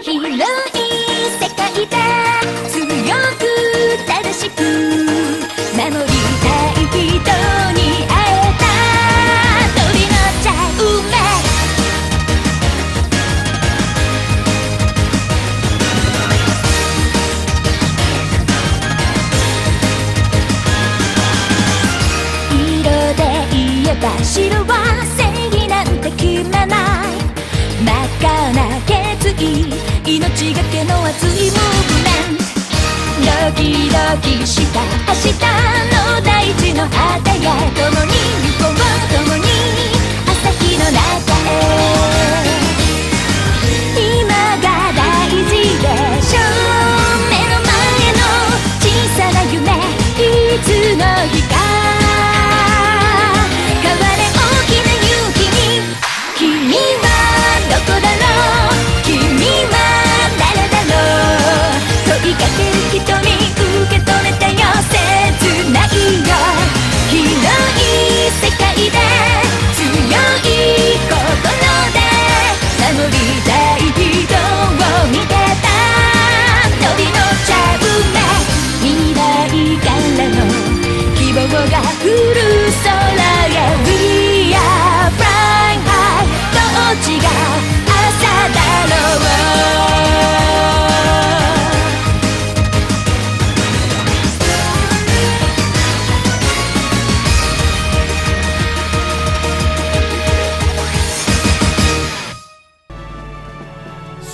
広い世界で強く正しく守りたい人に会えた飛び乗っちゃうめ色で言えば白は命がけの熱いムーブメントドキドキした明日の大地の果てへ共に行こう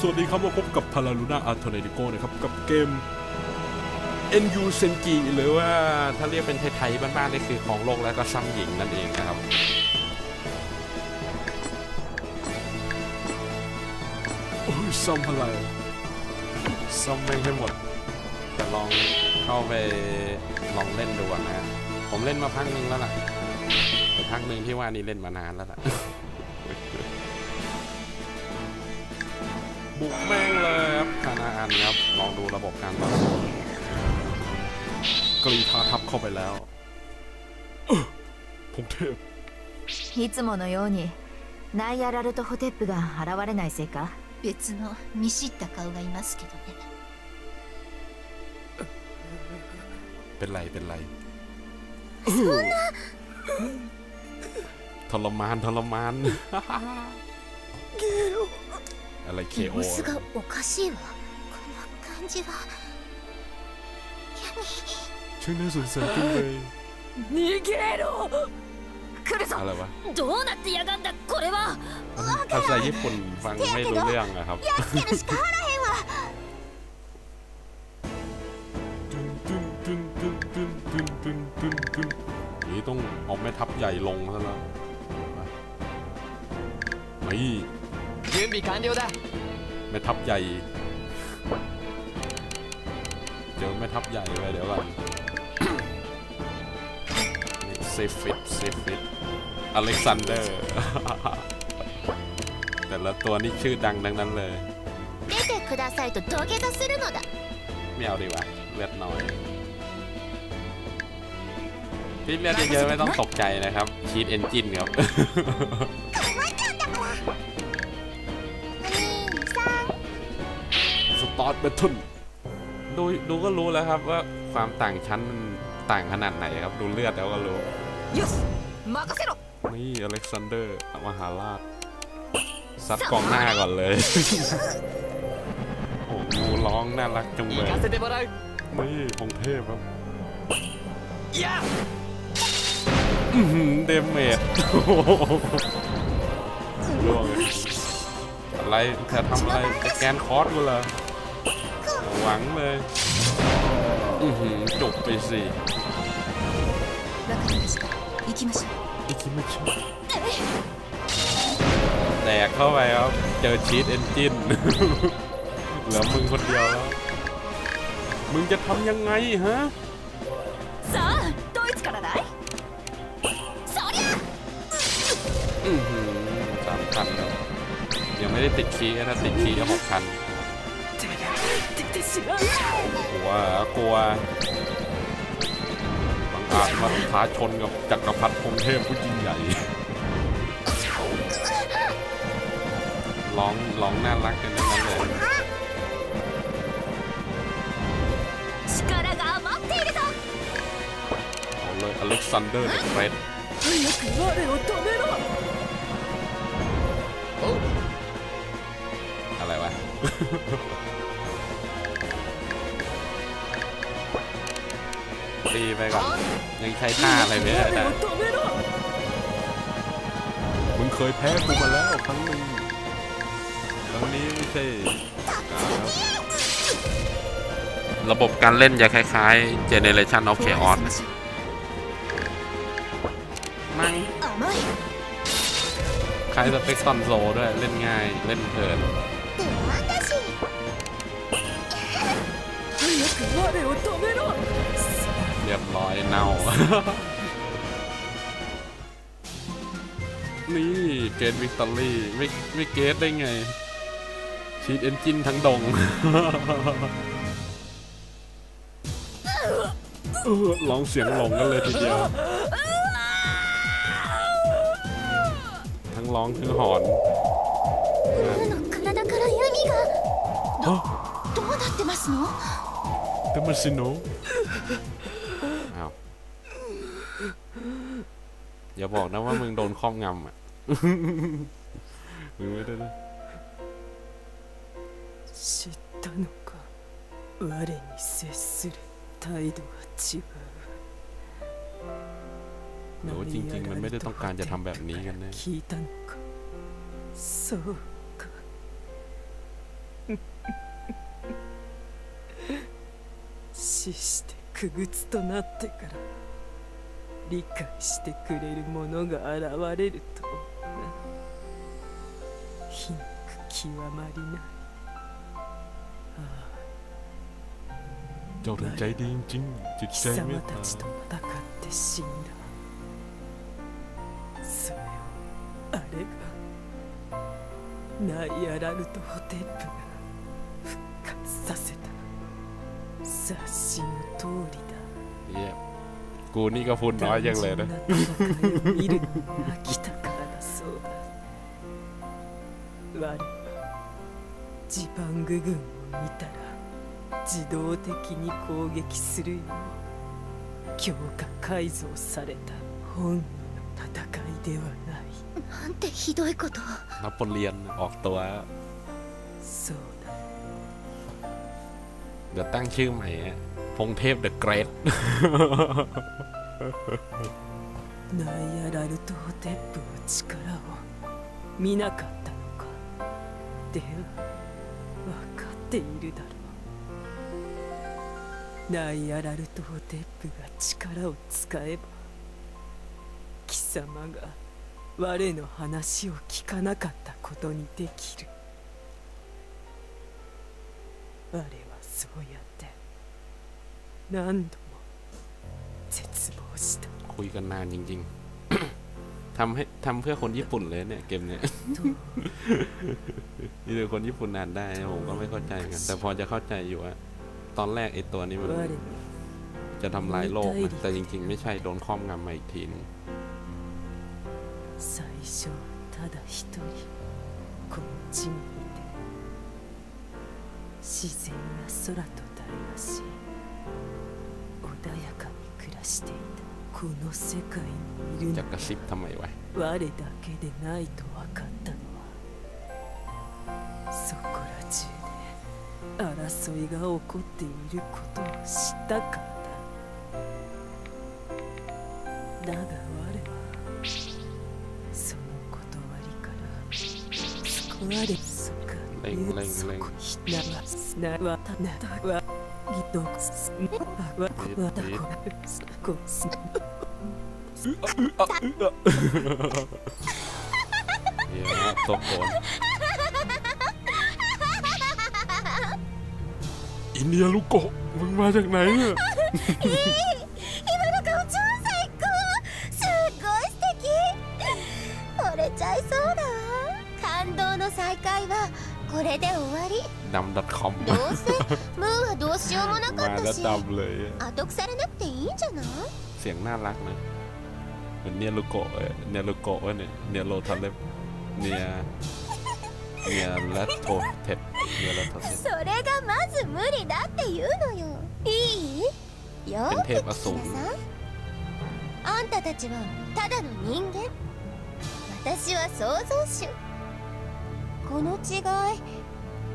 สวัสดีครับมาพบกับพาราลูน่าอาร์ทเนติโกนะครับ กับเกม NU Senki หรือว่าถ้าเรียกเป็นไทยๆบ้านๆนี่คือของโลกและก็ซ้ำหญิงนั่นเองนะครับ โอ้ยซัมอะไรซ่อมไม่ให้หมดจะลองเข้าไปลองเล่นดูนะผมเล่นมาพักนึงแล้วล่ะแต่พักนึงที่ว่านี่เล่นมานานแล้วล่ะ บุกแม่งเลยครับคานาอันครับ ลองดูระบบการต่อสู้ กรีธาทับเข้าไปแล้วเอ้อผมเทพ いつものようにナイアラルトホテップが現れないせいか別の見知った顔がいますけどね เป็นไรเป็นไร ทรมานทรมาน อะไรเคโอช่างน่าสงสารจันตุเลยอะไรวะภาษาญี่ปุ่นฟังไม่รู้เรื่องอะครับนีต้องเอาแม่ทัพใหญ่ลงซะแล้วนี่ แม่ทับใหญ่ เดี๋ยวแม่ทับใหญ่ไปเดี๋ยวก่อนเซฟิตเซฟิตอเล็กซานเดอร์ แต่ละตัวนี่ชื่อดังดังนั้นเลยไม่เอาดีวะเลือดน้อย พี่เลือดเยอะไม่ต้องตกใจนะครับชีตเอนจินครับ ตาร์ทแบทุนดูดูก็รู้แล้วครับว่าความต่างชั้นมันต่างขนาดไหนครับ ดูเลือดแล้วก็รู้นี่อเล็กซานเดอร์มหาราชซัดกองหน้าก่อนเลย โอ้งูร้องน่ารักจังเลยนี่องเทพครับเดเมจร่วงอะไรเธอทำอะไรจะแกนคอร์สกูเหรอ หวังเลยอือหือจบไปสิอีกิมาชอีกิมาชแตกเข้าไปครับ เจอชีตเอนจินเหลือมึงคนเดียวแล้วมึงจะทำยังไงฮะสามพันแล้วยังไม่ได้ติดคีนะติดคีก็หกพัน กลัวกลัวบางอาจมาท้าชนกับจักรพรรดิพงเทพผู้ยิ่งใหญ่ร้องร้องน่ารักกันทั้นั้นเลยเอาเลยอเล็กซานเดอร์เฟอรทอะไรวะ ตีไปก่อน ยังใช้ท่าอะไรไม่ได้แต่ 止めろ มึงเคยแพ้กูมาแล้วครั้งหนึ่งครั้งนี้ไม่ใช่การแล้ว ระบบการเล่นจะคล้ายๆ Generation of Chaos นะมั่ง 甘い คล้ายสเปกซอนโซด้วย เล่นง่าย เล่นเพลิน でも私早く我を止めろ เ รียบร้อยเน่า นี่เกตวิกตอรี่ไม่ไม่เกตได้ไง ชีดเอนจินทั้งดง เออร้องเสียงหลงกันเลยทีเดียว ทั้งร้องทั้งหอน ルーの体から弓がฮะ どうなってますの เดมาซิโน อ้าว อย่าบอกนะว่ามึงโดนครอบงำอ่ะ มึงไม่ได้นะ 知ったのか我に接する態度が違う หรือว่าจริง ๆ มันไม่ได้ต้องการจะทำแบบนี้กันแน่ 聞いたのかそうか死して苦靴となってから 理解してくれる者が現れるとな皮肉極まりないああ เจ้าถึงใจดีจริงๆจิต 貴 ใจเม 様 ต た ตา ちと戦って死んだそれをあれがナイアラルト・ホテップが復活させた察しの通りだ เหี้ย กูนี่ก็พูดน้อยยังเลยนะ 単純な戦いを見るのが飽きたからだそうだ我はジパング軍を見たら自動的に攻撃するよう強化改造された本人の戦いではないなんてひどいことを นโปเลียนออกตัว そうだ เดี๋ยวตั้งชื่อใหม่อะพงเทพเดอะเกรท ナイアラルト・ホテップの力を見なかったのかでは分かっているだろうナイアラルト・ホテップが力を使えば貴様が我の話を聞かなかったことにできる我は そうやって何度も絶望した คุยกันนานจริง ๆ ทำให้ทำเพื่อคนญี่ปุ่นเลยเนี่ยเกมเนี้ย どう นี่เลยคนญี่ปุ่นอ่านได้ผมก็ไม่เข้าใจเหมือนกัน แต่พอจะเข้าใจอยู่ว่าตอนแรกไอ้ตัวนี้มัน 我に จะทำลายโลกนะแต่จริง ๆ ไม่ใช่โดนครอบงำมาอีกทีนึง 最初はただ一人こっちにいて 自然や空と対話し。穏やかに暮らしていたこの世界にいるのは我だけでないと分かったのはそこら中で争いが起こっていることを知ったからだ。だが我はその断りから救われそか。レンレンそレンこひなわすなわたなたわぎどくすわわわたこすこす เหี้ยตัวโกน อินเดียลูกโกะมึงมาจากไหนเนี่ย 今の顔超最高すっごい素敵惚れちゃいそうだわ感動の再会は これで終わり ดำ .com どうせムーはどうしようもなか มา った แล้ว し ดำเลยอะ 後腐れなくていいんじゃない เสียงน่ารักนะเหมือนเนียลูโกะเอ้ยเนียลูโกะเว้ยเนี่ยเนียโรทาเล็บเนียเอ เนียและโทเทปเนียและโทเทป それがまず無理だって言うのよいいよเป็น ー เทพอสูร さんあんたたちはただの人間私は創造主 この違い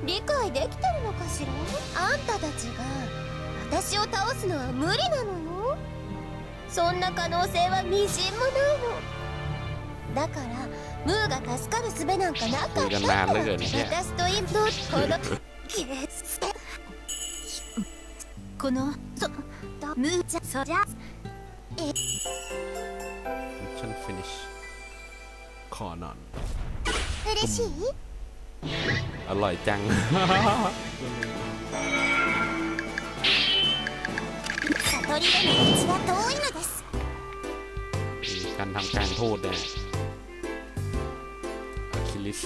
理解できてるのかしら？あんたたちが私を倒すのは無理なのよ。そんな可能性はみじんもないの。だからムーが助かる術なんかなかった。私とインドこのこのそムーゃそゃ。え。Finish. 嬉しい？ อร่อยจัง การทำการโทษเนี่ยอะคิลิส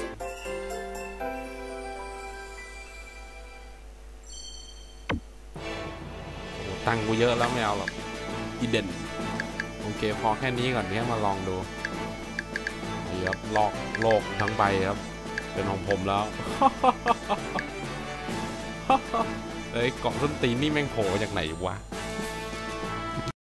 ตังกูเยอะแล้วไม่เอาหรอกอีเดนโอเคพอแค่นี้ก่อนเนี้ยมาลองดูครับลอกโลกทั้งใบครับ เป็นของผมแล้วเอ้ยเกาะส้นตีนนี่แม่งโผล่จากไหนวะ